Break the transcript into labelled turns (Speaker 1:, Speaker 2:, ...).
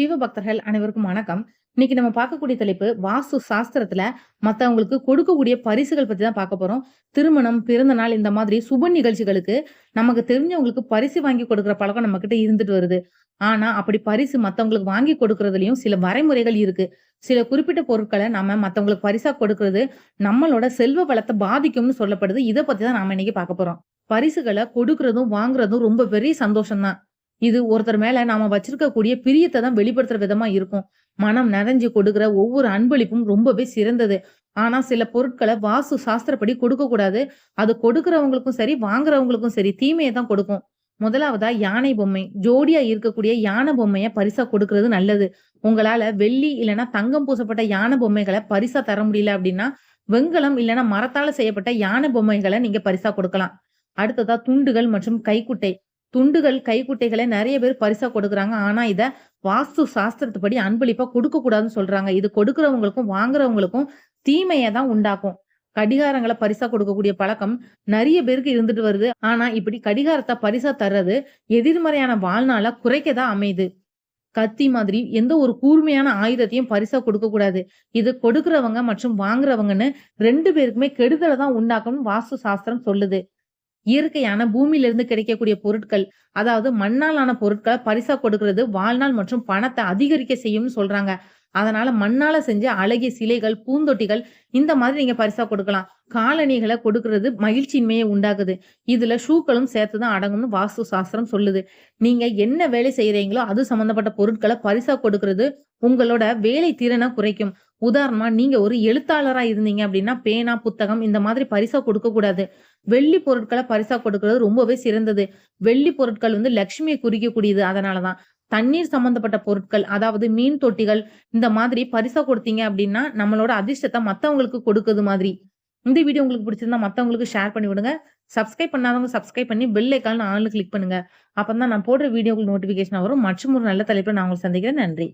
Speaker 1: சிவ பக்தர்கள் அனைவருக்கும் வணக்கம். இன்னைக்கு நம்ம பார்க்கக்கூடிய தலைப்பு வாஸ்து சாஸ்திரத்துல மத்தவங்களுக்கு கொடுக்கக்கூடிய பரிசுகள் பத்தி தான் பார்க்க போறோம். திருமணம், பிறந்த நாள் இந்த மாதிரி சுப நிகழ்ச்சிகளுக்கு நமக்கு தெரிஞ்சவங்களுக்கு பரிசு வாங்கி கொடுக்கிற பழக்கம் நம்ம கிட்ட இருந்துட்டு வருது. ஆனா, அப்படி பரிசு மத்தவங்களுக்கு வாங்கி கொடுக்கறதுலயும் சில வரைமுறைகள் இருக்கு. சில குறிப்பிட்ட பொருட்கள நம்ம மத்தவங்களுக்கு பரிசா கொடுக்கறது நம்மளோட செல்வ வளத்த பாதிக்கும்னு சொல்லப்படுது. இத பத்தி தான் நாம இன்னைக்கு பார்க்க போறோம். பரிசுகளை கொடுக்கறதும் வாங்குறதும் ரொம்ப பெரிய சந்தோஷம் தான். இது ஒருத்தர் மேல நாம வச்சிருக்கக்கூடிய பிரியத்தை தான் வெளிப்படுத்துற விதமா இருக்கும். மனம் நிறைஞ்சு கொடுக்கிற ஒவ்வொரு அன்பளிப்பும் ரொம்பவே சிறந்தது. ஆனா சில பொருட்களை வாஸ்து சாஸ்திரப்படி கொடுக்க கூடாது. அது கொடுக்கறவங்களுக்கும் சரி, வாங்குறவங்களுக்கும் சரி தீமையை தான் கொடுக்கும். முதலாவதா யானை பொம்மை. ஜோடியா இருக்கக்கூடிய யானை பொம்மைய பரிசா கொடுக்கறது நல்லது. உங்களால வெள்ளி இல்லைன்னா தங்கம் பூசப்பட்ட யானை பொம்மைகளை பரிசா தர முடியல அப்படின்னா, வெங்கலம் இல்லைன்னா மரத்தால செய்யப்பட்ட யானை பொம்மைகளை நீங்க பரிசா கொடுக்கலாம். அடுத்ததா துண்டுகள் மற்றும் கைக்குட்டை. துண்டுகள், கைக்குட்டைகளை நிறைய பேர் பரிசா கொடுக்குறாங்க. ஆனா இத வாஸ்து சாஸ்திரத்துப்படி அன்பளிப்பா கொடுக்க கூடாதுன்னு சொல்றாங்க. இது கொடுக்கறவங்களுக்கும் வாங்குறவங்களுக்கும் தீமையை தான் உண்டாக்கும். கடிகாரங்களை பரிசா கொடுக்கக்கூடிய பழக்கம் நிறைய பேருக்கு இருந்துட்டு வருது. ஆனா இப்படி கடிகாரத்தை பரிசா தர்றது எதிர்மறையான வாழ்நாள குறைக்க தான் அமையுது. கத்தி மாதிரி எந்த ஒரு கூர்மையான ஆயுதத்தையும் பரிசா கொடுக்க கூடாது. இது கொடுக்கறவங்க மற்றும் வாங்குறவங்கன்னு ரெண்டு பேருக்குமே கெடுதலை தான் உண்டாக்கும்னு வாஸ்து சாஸ்திரம் சொல்லுது. இயற்கையான பூமியிலிருந்து கிடைக்கக்கூடிய பொருட்கள், அதாவது மண்ணால் ஆன பரிசா கொடுக்கிறது வாழ்நாள் மற்றும் பணத்தை அதிகரிக்க செய்யும்னு சொல்றாங்க. அதனால மண்ணால செஞ்ச அழகிய சிலைகள், பூந்தொட்டிகள் இந்த மாதிரி நீங்க பரிசா கொடுக்கலாம். காலணிகளை கொடுக்கறது மகிழ்ச்சியின்மையை உண்டாக்குது. இதுல ஷூக்களும் சேர்த்துதான் அடங்கும்னு வாஸ்து சாஸ்திரம் சொல்லுது. நீங்க என்ன வேலை செய்றீங்களோ அது சம்பந்தப்பட்ட பொருட்களை பரிசா கொடுக்கறது உங்களோட வேலை திறனை குறைக்கும். உதாரணமா நீங்க ஒரு எழுத்தாளரா இருந்தீங்க அப்படின்னா, பேனா, புத்தகம் இந்த மாதிரி பரிசா கொடுக்க கூடாது. வெள்ளி பொருட்களை பரிசா கொடுக்கறது ரொம்பவே சிறந்தது. வெள்ளி பொருட்கள் வந்து லட்சுமியை குறிக்கக்கூடியது. அதனாலதான் தண்ணீர் சம்பந்தப்பட்ட பொருட்கள், அதாவது மீன் தொட்டிகள் இந்த மாதிரி பரிசா கொடுத்தீங்க அப்படின்னா, நம்மளோட அதிர்ஷ்டத்தை மத்தவங்களுக்கு கொடுக்குறது மாதிரி. இந்த வீடியோ உங்களுக்கு பிடிச்சிருந்தா மத்தவங்களுக்கு ஷேர் பண்ணி விடுங்க. சப்ஸ்கிரைப் பண்ணாதவங்க சப்ஸ்கிரைப் பண்ணி பெல் ஐக்கான ஆல்ன்னு கிளிக் பண்ணுங்க. அப்பதான் நான் போடுற வீடியோக்கு நோட்டிஃபிகேஷன் வரும். மற்றும் ஒரு நல்ல தலைப்பில் நான் உங்களுக்கு சந்திக்கிறேன். நன்றி.